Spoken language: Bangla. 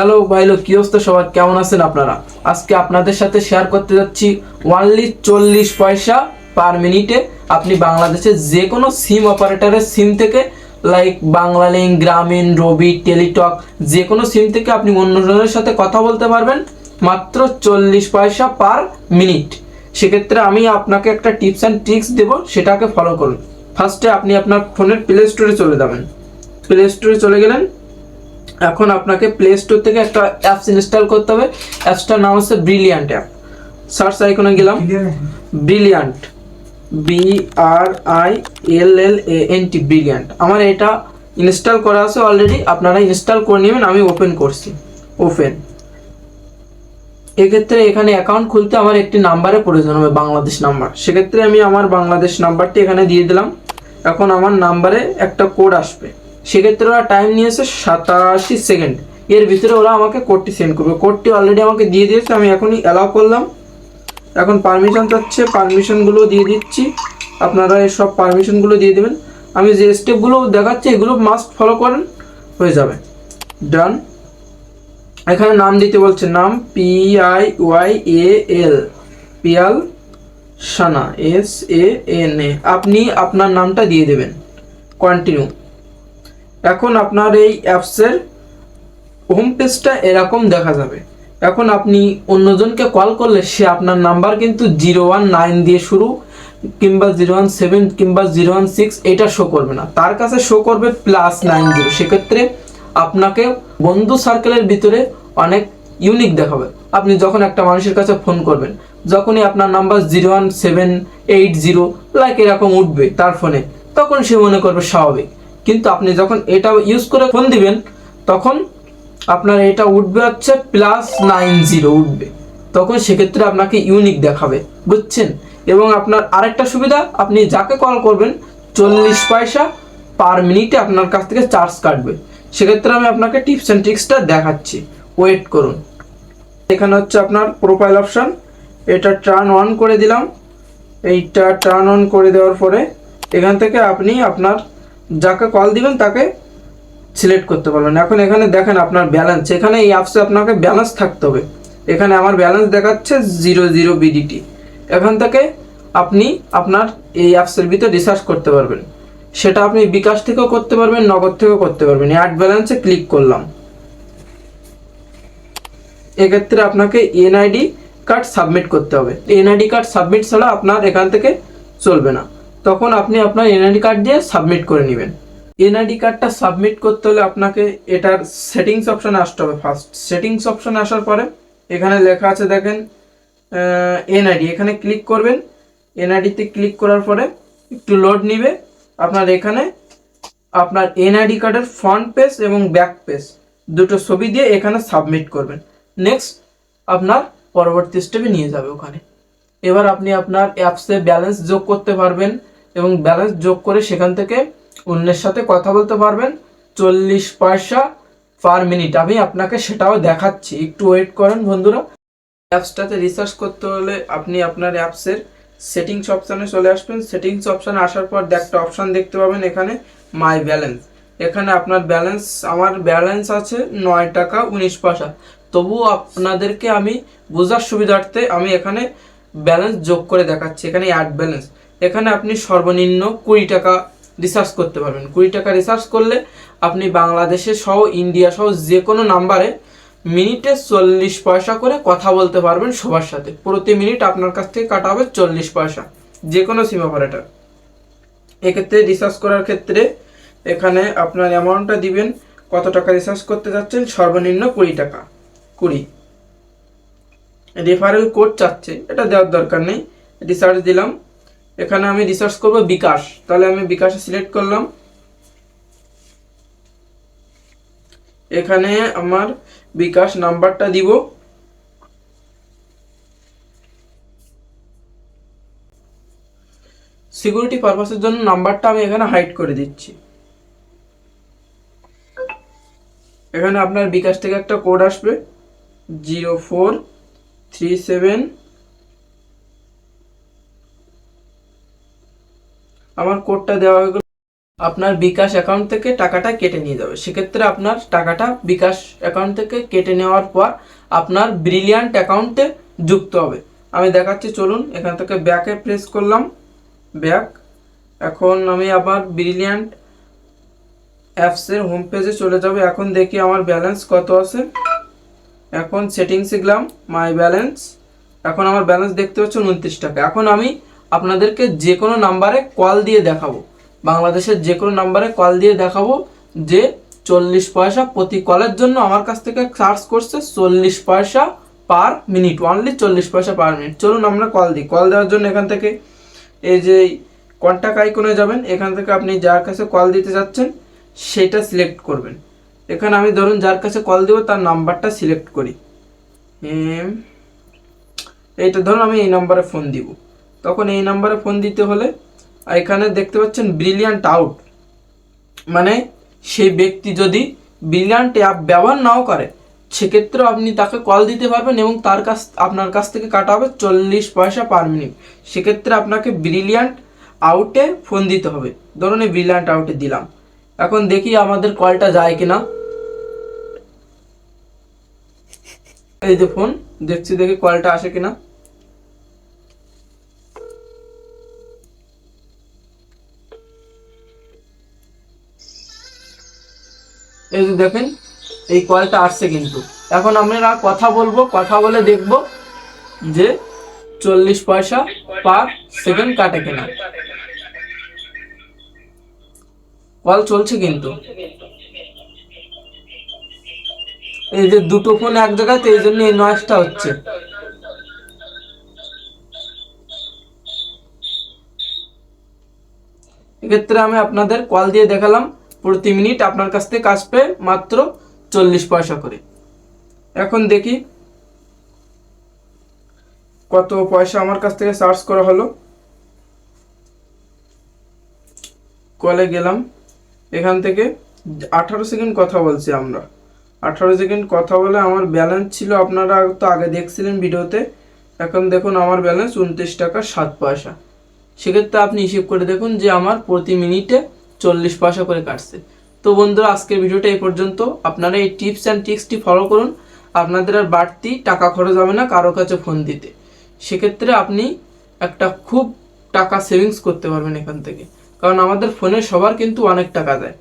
হ্যালো ভাইলো কি অবস্থা সবার? কেমন আছেন আপনারা? আজকে আপনাদের সাথে শেয়ার করতে যাচ্ছি ওয়ানলি চল্লিশ পয়সা পার মিনিটে আপনি বাংলাদেশের যে কোনো সিম অপারেটরের সিম থেকে লাইক বাংলালিঙ্ক গ্রামীণ, রবি, টেলিটক যে কোনো সিম থেকে আপনি অন্যজনের সাথে কথা বলতে পারবেন, মাত্র চল্লিশ পয়সা পার মিনিট সেক্ষেত্রে আমি আপনাকে একটা টিপস অ্যান্ড ট্রিক্স দেবো, সেটাকে ফলো করুন। ফার্স্টে আপনি আপনার ফোনের প্লে স্টোরে চলে যাবেন। প্লে স্টোরে চলে গেলেন এখন আপনাকে প্লে স্টোর থেকে একটা অ্যাপস ইনস্টল করতে হবে। অ্যাপসটার নাম হচ্ছে ব্রিলিয়ান্ট অ্যাপ সার্চ আইকনে গেলাম। Brilliant B R I L L A N T brilliant আমার এটা ইনস্টল করা আছে অলরেডি আপনারা ইনস্টল করে নেবেন, আমি ওপেন করছি। ওপেন এক্ষেত্রে এখানে অ্যাকাউন্ট খুলতে আমার একটি নাম্বারে প্রয়োজন হবে, বাংলাদেশ নাম্বার সেক্ষেত্রে আমি আমার বাংলাদেশ নাম্বারটি এখানে দিয়ে দিলাম। এখন আমার নাম্বারে একটা কোড আসবে। সেক্ষেত্রে ওরা টাইম নিয়েছে সাতাশি সেকেন্ড এর ভিতরে ওরা আমাকে কোডটি সেন্ড করবে। কোডটি অলরেডি আমাকে দিয়ে দিয়েছে, আমি এখনই অ্যালাউ করলাম। এখন পারমিশন চাচ্ছে পারমিশনগুলো দিয়ে দিচ্ছি। আপনারা সব পারমিশনগুলো দিয়ে দেবেন। আমি যে স্টেপগুলো দেখাচ্ছি, এগুলো মাস্ট ফলো করেন, হয়ে যাবে। ডান এখানে নাম দিতে বলছে, নাম P I Y A L Piyal Sana S A N A আপনি আপনার নামটা দিয়ে দেবেন। কন্টিনিউ এখন আপনার এই অ্যাপসের হোম পেজটা এরকম দেখা যাবে। এখন আপনি অন্যজনকে কল করলে সে আপনার নাম্বার কিন্তু জিরো ওয়ান নাইন দিয়ে শুরু, কিংবা জিরো ওয়ান সেভেন কিংবা জিরো ওয়ান সিক্স এটা শো করবে না। তার কাছে শো করবে প্লাস নাইন জিরো সেক্ষেত্রে আপনাকে বন্ধু সার্কেলের ভিতরে অনেক ইউনিক দেখাবে। আপনি যখন একটা মানুষের কাছে ফোন করবেন, যখনই আপনার number zero one seven eight zero like এরকম উঠবে তার ফোনে তখন সে মনে করবে স্বাভাবিক। কিন্তু আপনি যখন এটা ইউজ করে ফোন দিবেন, তখন আপনার এটা উঠবে হচ্ছে প্লাস নাইন জিরো উঠবে। তখন সেক্ষেত্রে আপনাকে ইউনিক দেখাবে, বুঝছেন? এবং আপনার আরেকটা সুবিধা, আপনি যাকে কল করবেন, চল্লিশ পয়সা পার মিনিটে আপনার কাছ থেকে চার্জ কাটবে। সেক্ষেত্রে আমি আপনাকে টিপস অ্যান্ড ট্রিক্সটা দেখাচ্ছি। ওয়েট করুন। এখানে হচ্ছে আপনার প্রোফাইল অপশন এটা টার্ন অন করে দিলাম। এইটা টার্ন অন করে দেওয়ার পরে এখান থেকে আপনি আপনার যাকে কল দিবেন তাকে সিলেক্ট করতে পারবেন। এখন এখানে দেখেন আপনার ব্যালেন্স এখানে এই অ্যাপসে আপনাকে ব্যালেন্স থাকতে হবে। এখানে আমার ব্যালেন্স দেখাচ্ছে জিরো জিরো বিডিটি এখান থেকে আপনি আপনার এই অ্যাপসের ভিতরে রিসার্চ করতে পারবেন। সেটা আপনি বিকাশ থেকেও করতে পারবেন, নগদ থেকেও করতে পারবেন। অ্যাড ব্যালেন্সে ক্লিক করলাম। এক্ষেত্রে আপনাকে এনআইডি কার্ড সাবমিট করতে হবে। এনআইডি কার্ড সাবমিট ছাড়া আপনার এখান থেকে চলবে না। তখন আপনি আপনার এনআইডি কার্ড দিয়ে সাবমিট করে নেবেন। এনআইডি কার্ডটা সাবমিট করতে হলে আপনাকে এটার সেটিংস অপশানে আসতে হবে ফার্স্ট সেটিংস অপশানে আসার পরে এখানে লেখা আছে দেখেন এনআইডি এখানে ক্লিক করবেন। এনআইডিতে ক্লিক করার পরে একটু লোড নিবে। আপনার এখানে আপনার এনআইডি কার্ডের ফ্রন্ট পেজ এবং ব্যাক পেজ দুটো ছবি দিয়ে এখানে সাবমিট করবেন। নেক্সট আপনার পরবর্তী স্টেপে নিয়ে যাবে ওখানে। এবার আপনি আপনার অ্যাপসে ব্যালেন্স যোগ করতে পারবেন। এবং ব্যালেন্স যোগ করে সেখান থেকে অন্যের সাথে কথা বলতে পারবেন। চল্লিশ পয়সা পার মিনিট আমি আপনাকে সেটাও দেখাচ্ছি। একটু ওয়েট করেন বন্ধুরা। অ্যাপসটাতে রিসার্চ করতে হলে আপনি আপনার অ্যাপসের সেটিংস অপশানে চলে আসবেন। সেটিংস অপশানে আসার পর একটা অপশান দেখতে পাবেন এখানে মাই ব্যালেন্স এখানে আপনার ব্যালেন্স আমার ব্যালেন্স আছে নয় টাকা উনিশ পয়সা। তবুও আপনাদেরকে আমি বোঝার সুবিধার্থে আমি এখানে ব্যালেন্স যোগ করে দেখাচ্ছি। এখানে অ্যাড ব্যালেন্স এখানে আপনি সর্বনিম্ন কুড়ি টাকা রিসার্চ করতে পারবেন। কুড়ি টাকা রিসার্চ করলে আপনি বাংলাদেশে সহ ইন্ডিয়া সহ যে কোনো নাম্বারে মিনিটে চল্লিশ পয়সা করে কথা বলতে পারবেন সবার সাথে। প্রতি মিনিট আপনার কাছ থেকে কাটা হবে চল্লিশ পয়সা যে কোনো সিম অপারেটর এক্ষেত্রে রিসার্চ করার ক্ষেত্রে এখানে আপনার অ্যামাউন্টটা দিবেন, কত টাকা রিসার্চ করতে যাচ্ছেন, সর্বনিম্ন কুড়ি টাকা, কুড়ি। রেফারেল কোড চাচ্ছে, এটা দেওয়ার দরকার নেই। রিসার্চ দিলাম এখানে আমি রিসার্চ করব বিকাশ। তাহলে আমি বিকাশে সিলেক্ট করলাম। এখানে আমার বিকাশ নাম্বারটা দিব। সিকিউরিটি পারপাসের জন্য নাম্বারটা আমি এখানে হাইড করে দিচ্ছি। এখানে আপনার বিকাশ থেকে একটা কোড আসবে। জিরো ফোর থ্রি সেভেন আমার কোডটা দেওয়া হয়ে গেল। আপনার বিকাশ অ্যাকাউন্ট থেকে টাকাটা কেটে নিয়ে যাবে। সেক্ষেত্রে আপনার টাকাটা বিকাশ অ্যাকাউন্ট থেকে কেটে নেওয়ার পর আপনার ব্রিলিয়ান্ট অ্যাকাউন্টে যুক্ত হবে। আমি দেখাচ্ছি, চলুন, এখান থেকে ব্যাকে প্রেস করলাম। ব্যাক এখন আমি আবার ব্রিলিয়ান্ট অ্যাপসের হোম পেজে চলে যাব। এখন দেখি আমার ব্যালেন্স কত আছে। এখন সেটিংসে গেলাম মাই ব্যালেন্স এখন আমার ব্যালেন্স দেখতে পাচ্ছেন উনত্রিশ টাকা। এখন আমি আপনাদেরকে যে কোনো নাম্বারে কল দিয়ে দেখাবো। বাংলাদেশের যে কোনো নাম্বারে কল দিয়ে দেখাবো যে চল্লিশ পয়সা প্রতি কলের জন্য আমার কাছ থেকে চার্জ করছে চল্লিশ পয়সা পার মিনিট অনলি চল্লিশ পয়সা পার মিনিট চলুন আমরা কল দিই। কল দেওয়ার জন্য এখান থেকে এই যে কন্ট্যাক্ট আইকনে যাবেন, এখান থেকে আপনি যার কাছে কল দিতে যাচ্ছেন, সেটা সিলেক্ট করবেন। এখানে আমি ধরুন যার কাছে কল দেবো, তার নাম্বারটা সিলেক্ট করি। এইটা ধরুন আমি এই নাম্বারে ফোন দিব। তখন এই নাম্বারে ফোন দিতে হলে এখানে দেখতে পাচ্ছেন ব্রিলিয়ান্ট আউট মানে সেই ব্যক্তি যদি ব্রিলিয়ান্ট অ্যাপ ব্যবহার নাও করে, সেক্ষেত্রেও আপনি তাকে কল দিতে পারবেন এবং তার কাছ, আপনার কাছ থেকে কাটা হবে চল্লিশ পয়সা পার মিনিট সেক্ষেত্রে আপনাকে ব্রিলিয়ান্ট আউটে ফোন দিতে হবে। ধরুন এই ব্রিলিয়ান্ট আউটে দিলাম। এখন দেখি আমাদের কলটা যায় কিনা। এই যে ফোন দেখছি দেখি কলটা আসে কিনা। এই যে দেখেন, এই কলটা আসছে কিন্তু। এখন আমরা কথা বলব, কথা বলে দেখব যে চল্লিশ পয়সা পার সেকেন্ড কাটে কিনা। কল চলছে কিন্তু। এই যে দুটো ফোন এক জায়গায় তো এই জন্য এই নয়েজটা হচ্ছে। এক্ষেত্রে আমি আপনাদের কল দিয়ে দেখালাম। প্রতি মিনিট আপনার কাছ থেকে আসবে মাত্র চল্লিশ পয়সা করে। এখন দেখি কত পয়সা আমার কাছ থেকে চার্জ করা হলো। কলে গেলাম। এখান থেকে আঠারো সেকেন্ড কথা বলছি আমরা। আঠারো সেকেন্ড কথা বলে আমার ব্যালেন্স ছিল, আপনারা তো আগে দেখছিলেন ভিডিওতে। এখন দেখুন আমার ব্যালেন্স উনত্রিশ টাকা সাত পয়সা। সেক্ষেত্রে আপনি হিসেব করে দেখুন যে আমার প্রতি মিনিটে চল্লিশ পয়সা করে কাটছে। তো বন্ধুরা, আজকের ভিডিওটা এই পর্যন্ত। আপনারা এই টিপস অ্যান্ড ট্রিক্সটি ফলো করুন। আপনাদের আর বাড়তি টাকা খরচ হবে না কারও কাছে ফোন দিতে। সেক্ষেত্রে আপনি একটা খুব টাকা সেভিংস করতে পারবেন এখান থেকে। কারণ আমাদের ফোনে সবার কিন্তু অনেক টাকা যায়।